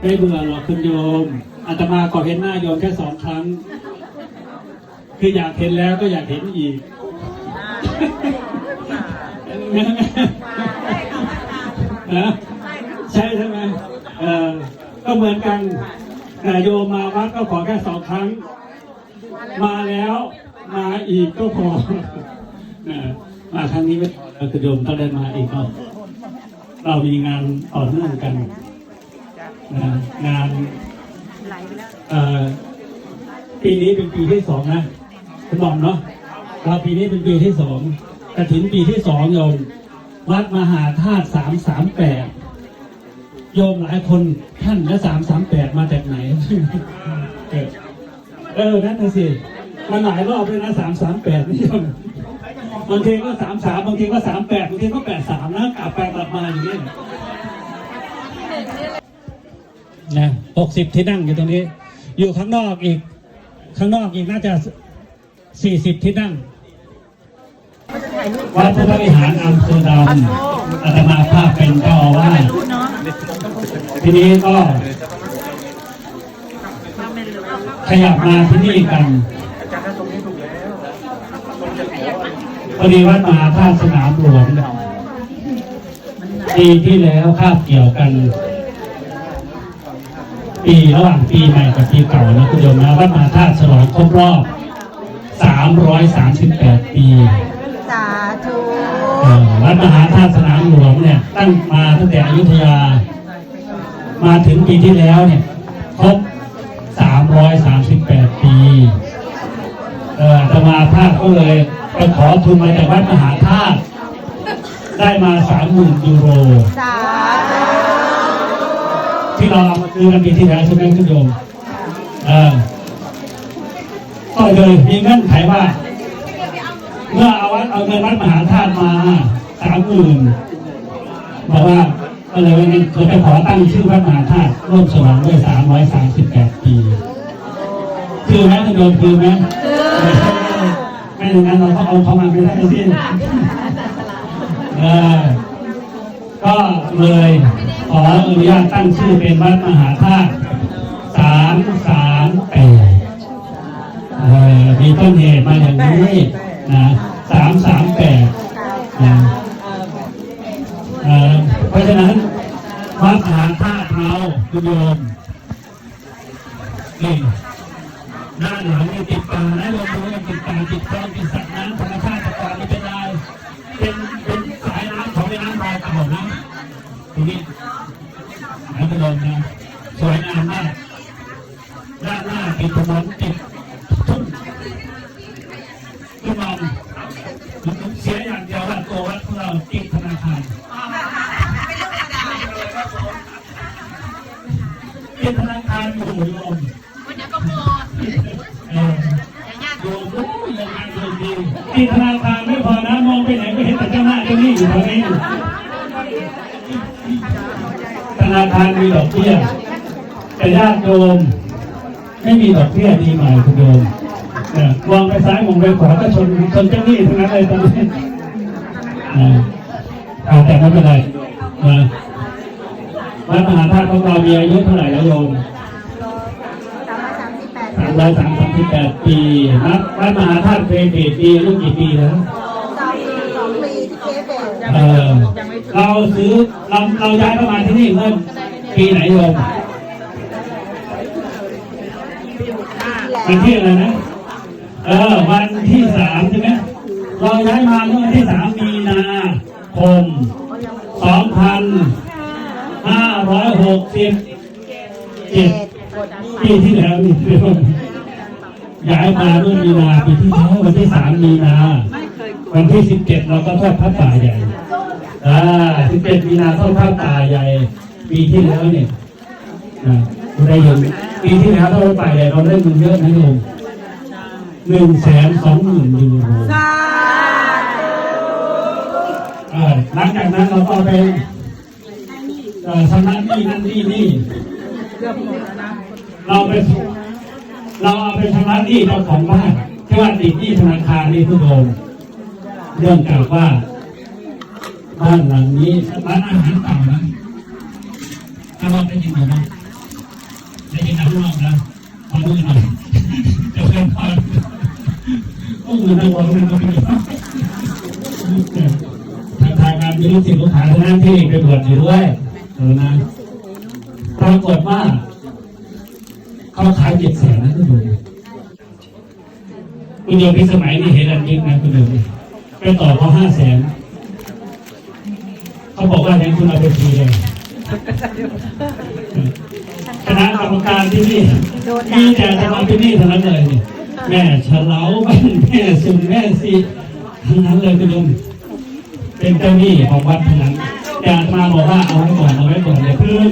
ไม่เบื่อหรอกคุณโยมอาตมาก็เห็นหน้าโยมแค่สองครั้ง คืออยากเห็นแล้วก็อยากเห็นอีกนะใช่ใช่ไหมเออก็เหมือนกันแต่โยมมาวัดก็ขอแค่สองครั้ง มาแล้วมาอีกก็พอมาครั้งนี้ไม่คือโยมต้องได้มาอีกเนาะเรามีงานต่อเนื่องกันนะ งานเอ่อปีนี้เป็นปีที่สองนะคุณบอมเนาะเราปีนี้เป็นปีที่สองกระถินปีที่สองโยมวัดมหาธาตุสามสามแปดโยมหลายคนท่านและสามสามแปดมาจากไหนเออเออ นั่นน่ะสิมันหลายรอบเลยนะสามสามแปดนี่โยมบางทีก็สามสามบางทีก็สามแปดบางทีก็แปดสามนะกลับไปกลับมาอย่างนี้ นะหกสิบที่นั่งอยู่ตรงนี้ อยู่ข้างนอกอีก ข้างนอกอีกน่าจะสี่สิบที่นั่งวัดพระวิหารอัมสเตอร์ดัมอาตมาภาพเป็นเจ้าอาวาสทีนี้ก็ ขยับมาที่นี่กันพอดีวัดมหาธาตุสนามหลวงปีที่แล้วคาบเกี่ยวกัน ปีระหว่างปีใหม่กับปีเก่านะคุณโยมนะวัดมหาธาตุฉลองครบรอบ 338 ปีสาธุวัดมหาธาตุสนามหลวงเนี่ยตั้งมาตั้งแต่อยุธยา มาถึงปีที่แล้วเนี่ยครบ 338 ปีเอ่อตมาภาพก็เลยไปขอทุนมาจากวัดมหาธาตุได้มา 30,000ยูโรสาธุ เราเอามาซื้อกันปีที่แล้วใช่ไหมคุณโยมเออก็เลยมีเงื่อนไขว่า เมื่อเอาวัดเอาเงินวัดมหาธาตุมาสามหมื่นบอกว่าก็เลยว่างั้นเราจะขอตั้งชื่อวัดมหาธาตุร่วมฉลองด้วยสามร้อยสามสิบแปดปี คือไหมคุณโยมคือไหมไม่อย่างนั้นเราก็เอาเขามาไม่ได้ที่เออ ก็เลยขออนุญาตตั้งชื่อเป็นวัดมหาธาตุสามสามแปดมีต้นเหตุมาอย่างนี้นะสามสามแปดนะเพราะฉะนั้นวัดมหาธาตุเราคุณโยมนี่ด้านหลังนี่ติดป่านะโยมดูว่าติดป่าติดคลองติด ทุกมองเสียอย่างเดียวว่าตัววัดของเราติดธนาคารติดธนาคารอยู่โยมเออโยมโอ้ยยังไงโยมดีติดธนาคารไม่พอนะมองไปไหนก็เห็นแต่เจ้าหน้าเจ้าหนี้อยู่ตรงนี้ธนาคารมีดอกเบี้ยแต่ญาติโยมไม่มีดอกเบี้ยดีไหมคุณโยม เออมองไปซ้ายมองไปขวาก็ชนชนเจ้าหนี้ทั้งนั้นเลยตอนนี้เออเอาแต่ไม่เป็นไรนะวัดมหาธาตุของเรามีอายุเท่าไหร่แล้วโยมสามร้อยสามสิบแปดสามร้อยสามสิบแปดปีนับวัดมหาธาตุเคยกี่ปีอายุกี่ปีแล้วสองปีสองปีที่เจ๊เบลเออเราซื้อเราเราย้ายเข้ามาที่นี่เมื่อปีไหนโยมวันที่อะไรนะเออวันที่สามใช่ไหมเราย้ายมาเมื่อวันที่สามมีนาคมสองพันห้าร้อยหกสิบเจ็ดปีที่แล้วนี่ย้ายมาเมื่อมีนาปีที่แล้ววันที่สามมีนาวันที่สิบเจ็ดเราก็ทอดพระป่าใหญ่อ่าสิบเจ็ดมีนาทอดพระป่าใหญ่ ปีที่แล้วเนี่ยอ่าเราได้เงินปีที่แล้วทอดพระป่าใหญ่เราได้เงินเยอะนะโยม หนึ่งแสนสองหมื่นยูโรสาธุเออหลังจากนั้นเราก็ไปเอ่อชำระหนี้นั่นหนี้นี่ เราไปเราเอาไปชำระหนี้เจ้าของบ้านที่ว่าติดหนี้ธนาคารนี่ทุกโยมเรื่องจากว่า บ้านหลังนี้ร้านอาหารเก่านะถ้าเราไปกินหน่อยนะได้ยินข้างนอกนะขอมือหน่อยจะเป็นพอ ต้องมือนั่งร้องนั่งก็ไม่ได้ทางทางการมีลูกศิษย์ลูกหาทั้งนั้นที่ไปบวชอยู่ด้วยเออนะปรากฏว่าเขาขายเจ็ดแสนนะคุณดูคุณโยมพิสมัยนี่เห็นอันยิ่งนะคุณดูไปต่อเขาห้าแสนเขาบอกว่าอย่างคุณเอาไปฟรีเลยคณะกรรมการที่นี่มีแต่จะมาที่นี่เท่านั้นเลยนี่ แม่เฉลาบ้านแม่สุนแม่ซีทั้งนั้นเลยคุณโยมเป็นเจ้าหนี้ของวัดทั้งนั้นแต่อาตมาบอกว่าเอาไว้ก่อนเอาไว้ก่อนอย่าเพิ่ง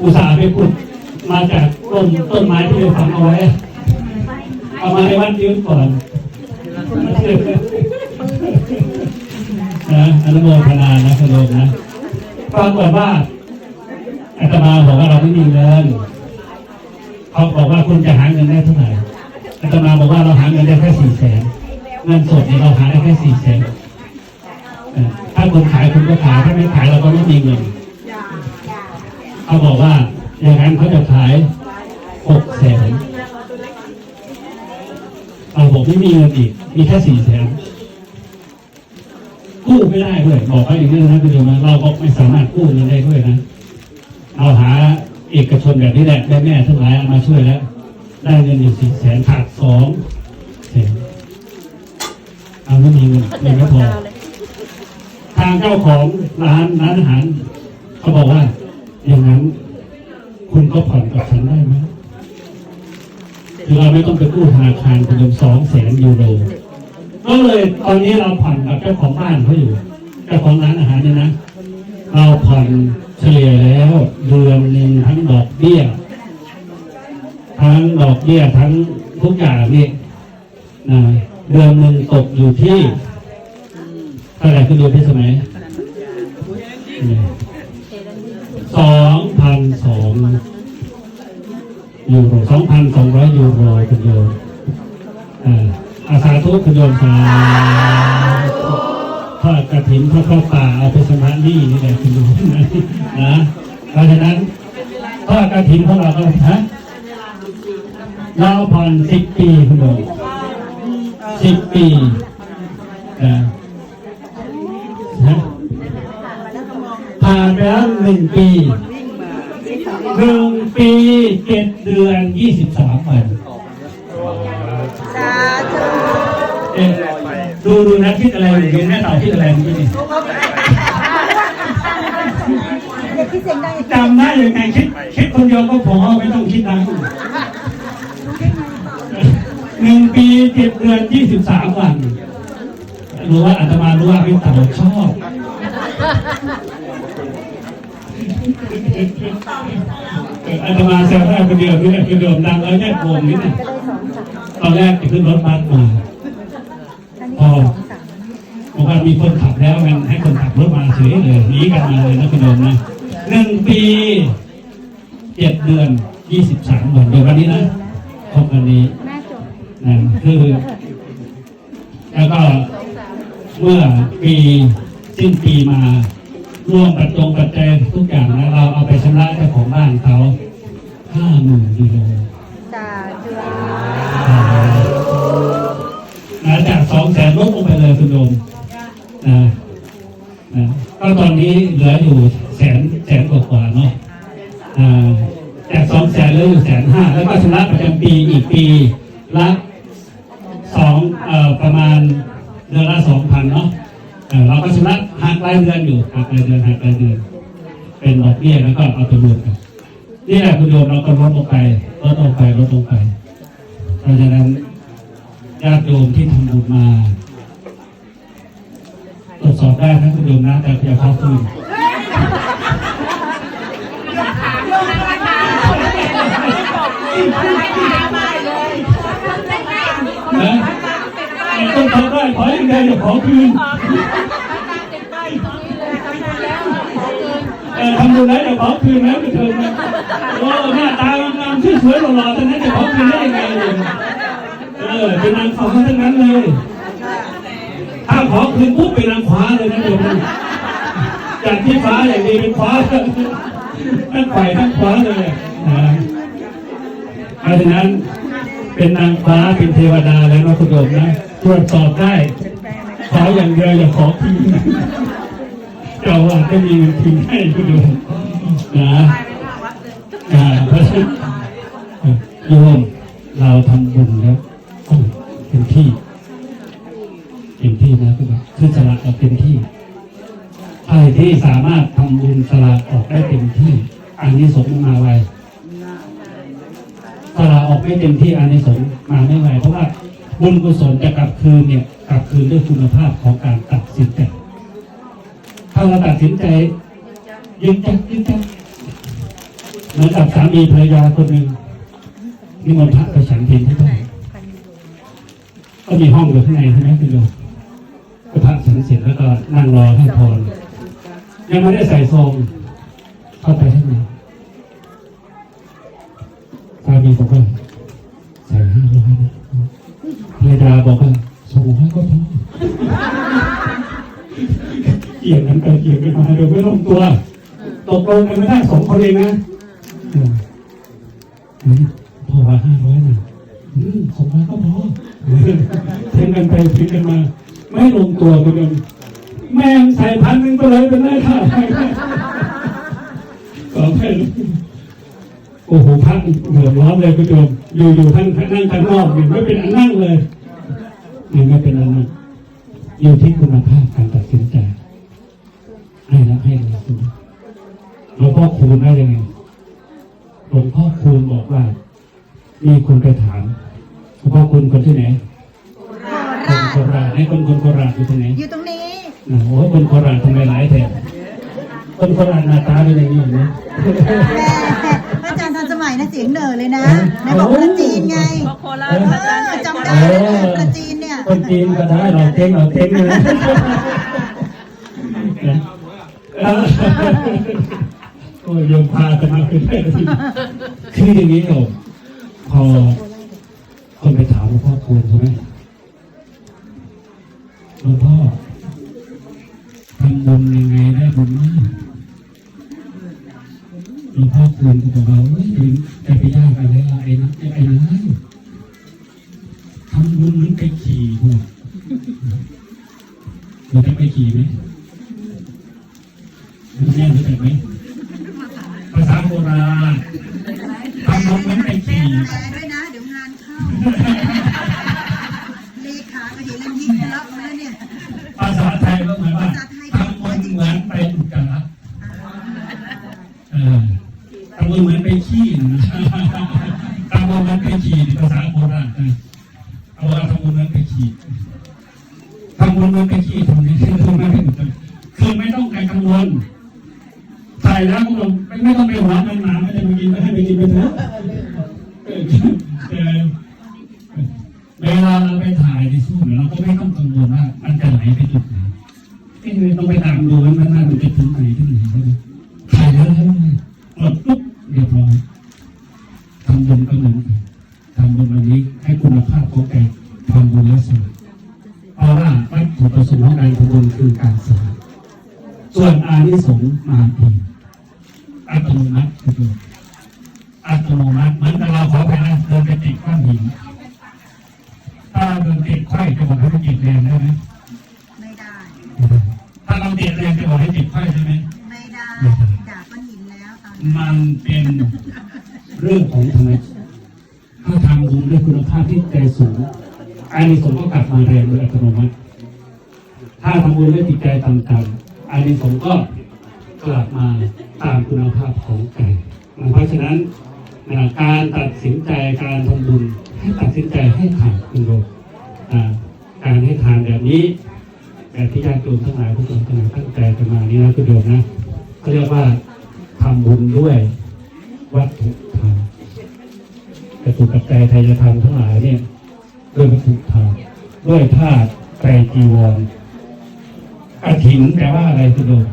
อุตส่าห์ไปขุดมาจากต้นต้นไม้ที่ไปฝังเอาไว้เอามาในวัดยืมก่อนนะอนุโมทนานะคุณโยมนะปรากฏว่าอาตมาบอกว่าเราไม่มีเงินเขาบอกว่าคุณจะหาเงินได้เท่าไหร่ อาตมาบอกว่าเราหาเงินได้แค่สี่แสนเงินสดเนี่ยเราหาได้แค่สี่แสนถ้าคุณขายคุณก็ขายถ้าไม่ขายเราก็ไม่มีเงินเขาบอกว่าอย่างนั้นเขาจะขายหกแสนเราบอกไม่มีเงินอีก มีแค่สี่แสนกู้ไม่ได้ด้วยบอกว่าอย่างนี้นะคุณโยมนะเราก็ไม่สามารถกู้เงินได้ด้วยนะ เอาหาเอกชนแบบนี้แหละได้แม่ทั้งหลายมาช่วยแล้ว ได้เงินอยู่สี่แสนขาดสองแสนเอาไม่มีเงินเงินไม่พอทางเจ้าของร้านร้านอาหารเขาบอกว่า อย่างนั้น คุณก็ผ่อนกับฉันได้ไหมคือเราไม่ต้องไปกู้ธนาคารคุณยมสองแสนยูโรก็เลยตอนนี้เราผ่อนกับเจ้าของบ้านเขาอยู่เจ้าของร้านอาหารเนี่ยนะ เราผ่อนเฉลี่ยแล้วเดือนหนึ่งทั้งดอกเบี้ย ทั้งดอกเบี้ยทั้งทุกอย่างนี่นะเดือนหนึ่งตกอยู่ที่เท่าไหร่คุณดูที่สมัยสองพันสองยูโรสองพันสองร้อยยูโรคุณโยมอาอาสาทุกคุณโยมสาธุทอดกระถิ่นทอดข้าวป่าเอาไปชำระหนี้นี่แหละคุณโยมนะนะเพราะฉะนั้นทอดกระถิ่นของเราก็ฮะ เราผ่อนสิบปีคุณโยมสิบปีอ่าฮะผ่านไปแล้วหนึ่งปีหนึ่งปีเจ็ดเดือนยี่สิบสามวันสาธุเอ๊ะดูดูนะคิดอะไรอยู่เรียนแม่เต่าคิดอะไรเมื่อกี้นี่เด็กที่เสียงดังจำได้ยังไงคิดคิดคนเดียวก็พอไม่ต้องคิดดัง หนึ่งปีเจ็ดเดือนยี่สิบสามวัน รู้ว่าอาตมารู้ว่าพี่ตาชอบอาตมาแซวได้คนเดียวนี่แหละคือเดิมดังแล้วแยกวงนิดหนึงตอนแรกขึ้นรถบัสมาอันนี้สอมบอกว่ามีคนขับแล้วมันให้คนขับรถมาเฉยเลยหนีกันมาเลยนะคุณโดมนะหนึ่งปีเจ็ดเดือนยี่สิบสามวันเดี๋ยววันนี้นะครบวันนี้ คือแล้วก็เมื่อปีสิ้นปีมาร่วมปัจจงปัจจัยทุกอย่างนะเราเอาไปชำระเจ้าของบ้านเขาห้าหมื่นยูโรสาธุนะจากสองแสนลดลงไปเลยคุณโดมนะนะก็ตอนนี้เหลืออยู่แสนแสนกว่าๆเนาะอ่าจากสองแสนเหลืออยู่แสนห้าแล้วก็ชำระประจำปีอีกปีละ สองเอ่อประมาณเดือนละสองพันเนาะเราก็ชำระหักรายเดือนอยู่หักรายเดือนหักรายเดือน เป็นดอกเบี้ยแล้วก็เอาไปรวมกันนี่แหละคุณโยมเราก็ลดลงไปลดลงไปลดลงไป เพราะฉะนั้นญาติโยมที่ทำบุญมาตรวจสอบได้นะคุณโยมนะแต่อย่าเข้าคืน นะต้องทำได้ขออย่างเดียวอย่าขอคืนเออทำบุญแล้วอย่าขอคืนนะคุณโยมนะโอ้หน้าตางามๆสวยๆหล่อๆทั้งนั้นจะขอคืนได้ยังไงเนี่ยเออเป็นนางฟ้าทั้งนั้นเลยถ้าขอคืนปุ๊บเป็นนางฟ้าเลยนะโยมจากที่ฟ้าอย่างดีเป็นฟ้าทั้งไฝ่ทั้งฟ้าเลยนะเพราะฉะนั้น เป็นนางฟ้าเป็นเทวดาแล้วนะคุณโยมนะตรวจสอบได้ขออย่างเดียวอย่าขอพิมพ์เจ้าว่าจะมีเงินพิมพ์ให้คุณโยมนะอ่าเพราะฉะนั้นโยมเราทำบุญแล้วต้องเต็มที่เต็มที่นะคุณโยมคือสละออกเต็มที่ใครที่สามารถทำบุญสละออกได้เต็มที่ อันนี้สงส์มาไวสละ ออกไม่เต็มที่อันในสงส์มาไม่ไหวเพราะว่าบุญกุศลจะกลับคืนเนี่ยกลับคืนด้วยคุณภาพของการตัดสินใจถ้าเราตัดสินใจยืนจักยืนจักเหมือนกับสามีภรรยาคนหนึ่งนิมนต์พระไปฉันเพลที่บ้านก็มีห้องอยู่ข้างในใช่ไหมคุณโยมก็พระฉันเสร็จแล้วก็นั่งรอให้พรยังไม่ได้ใส่ซองเข้าไปข้างในสามีบอกว่าใส่ห้าร้อยนะภรรยาบอกว่าสองร้อยก็พอเกี่ยงกันไปเกี่ยงกันมาเดี๋ยวไม่ลงตัว ตก ลงกันไม่ได้สองคนเองนะอืมอืมพอว่าห้าร้อยนะอืมสองร้อยก็พอเทงกันไปเทงกันมา ไม่ลงตัวกันเลยแม่งใส่พันหนึ่งไปเลยเป็นไรค่ะก็ให้โอ้โหพักเดือดร้อนเลยคุณโยมอยู่อยู่ท่านนั่งข้างนอกอยู่ไม่เป็นอันนั่งเลยมันไม่เป็นอันนั่งอยู่ที่คุณภาพการตัดสินใจให้แล้วให้เลยคุณ หลวงพ่อคูณได้ยังไงหลวงพ่อคูณบอกว่า มีคนไปถามหลวงพ่อคูณคนที่ไหนคนโคราชให้คนคนโคราชอยู่ที่ไหนอยู่ตรงนี้โอ้โหคนโคราชทำไมหลายแถบคนโคราชหน้าตาเป็นอย่างนี้เห็นไหมแม่อาจารย์ทันสมัยนะเสียงเหน่อเลยนะไหนบอกคนจีนไงโคราชเออาจารย์อใส่จำโคได้ราชเลยคนจีนเนี่ยคนจีนก็ได้เราเท่งเราเท่งนะเออ โอ้ยโยมพาจะมาขึ้นได้ทีคืออย่างนี้โยมพอคนไปถามหลวงพ่อคูณใช่ไหมหลวงพ่อทำบุญยังไงได้บุญมากหลวงพ่อคูณก็บอกว่าเฮ้ยจะไปยากอะไรละไอ้นั่นไอ้นั่นทำบุญเหมือนไปขี่หัวเราจะไปขี่ไหม เนี่ยเราก็ไม่ต้องกังวลว่ามันจะไหลไปจุดไหนไม่เลยต้องไปตามดูว่ามันน่าจะไปถึงไหนที่ไหนใช่ไหมถ่ายแล้วแล้วไหมดปุ๊บเรียบร้อยทำบุญก็เหมือนกันทำบุญวันนี้ให้คุณภาพของแกทำบุญแล้วสวยเพราะว่าวัตถุประสงค์ของการทำบุญคือการสละส่วนอานิสงส์มาเองอัตโนมัติคืออัตโนมัติเหมือนกับเราขอไปนะเดินไปติดก้อนหิน เราเดินติดไข้จะบอกให้ไปจิตแรงได้ไหมไม่ได้ ถ้าเราติดแรงจะบอกให้จิตไข้ได้ไหมไม่ได้ด่าก้อนหินแล้วตอนนี้มันเป็นเรื่องของธรรมชาติถ้าทำบุญด้วยคุณภาพที่ใจสูงอานิสงส์ก็กลับมาแรงโดยอัตโนมัติ ถ้าทำบุญด้วยจิตใจต่ำๆอานิสงส์ก็กลับมาตามคุณภาพของใจเพราะฉะนั้นนะการตัดสินใจการทำบุญให้ตัดสินใจให้ทานคุณโยมอ่า การให้ทานแบบนี้แบบที่ญาติโยมทั้งหลายทุกคนทั้งหลายตั้งใจกันมานี่นะคุณโยมนะเขาเรียกว่าทำบุญด้วยวัตถุธรรมกระตุกกระใจไทยธรรมทั้งหลายเนี่ยด้วยวัตถุธรรมด้วยธาตุไตรจีวรกฐินแปลว่าอะไรคุณโยม